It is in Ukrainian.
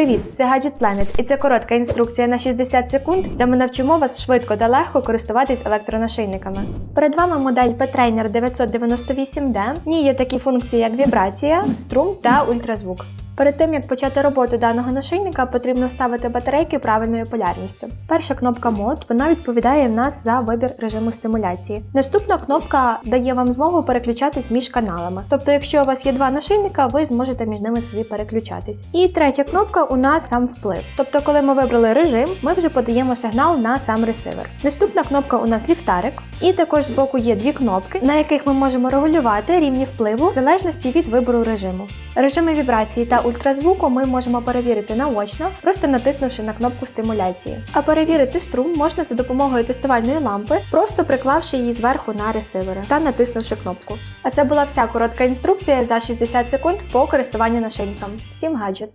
Привіт, це Gadget Planet і це коротка інструкція на 60 секунд, де ми навчимо вас швидко та легко користуватись електронашийниками. Перед вами модель P-Trainer 998D. В ній є такі функції, як вібрація, струм та ультразвук. Перед тим як почати роботу даного нашийника, потрібно вставити батарейки правильною полярністю. Перша кнопка мод вона відповідає в нас за вибір режиму стимуляції. Наступна кнопка дає вам змогу переключатись між каналами. Тобто, якщо у вас є два нашийника, ви зможете між ними собі переключатись. І третя кнопка у нас сам вплив. Тобто, коли ми вибрали режим, ми вже подаємо сигнал на сам ресивер. Наступна кнопка у нас ліхтарик, і також збоку є дві кнопки, на яких ми можемо регулювати рівні впливу в залежності від вибору режиму. Режими вібрації та ультразвуку ми можемо перевірити наочно, просто натиснувши на кнопку стимуляції. А перевірити струм можна за допомогою тестувальної лампи, просто приклавши її зверху на ресивери та натиснувши кнопку. А це була вся коротка інструкція за 60 секунд по користуванню нашинком. Всім гаджет!